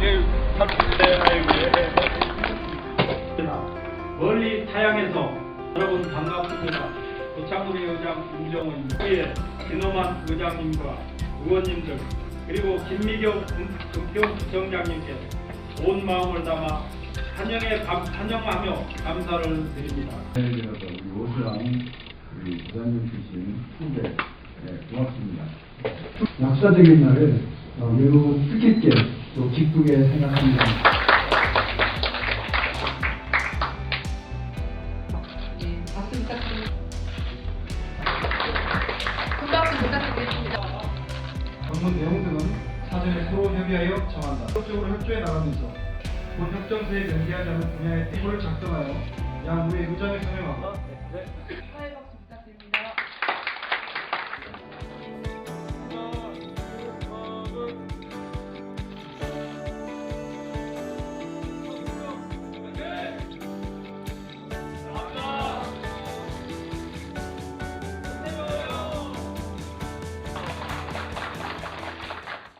사람인데 멀리 타양에서 여러분 반갑습니다. 도창구리 의장 김정은 후에 김호만 의장님과 의원님들 그리고 김미경 금- 금평구청장님께 온 마음을 담아 환영에 감, 환영하며 감사를 드립니다. 우리 오수랑 우리 부장님 출신 후배 네, 고맙습니다. 역사적인 날을 어, 매우 뜻깊게 또 기쁘게 생각합니다. 예, 박수 부탁드립니다. 큰 박수 부탁드리겠습니다. 방문 내용 등은 사전에 서로 협의하여 정한다. 적극적으로 협조해 나가면서 본 협정서에 명기하지 않은 분야의 태고를 작성하여 양 우회 의장에 서명하고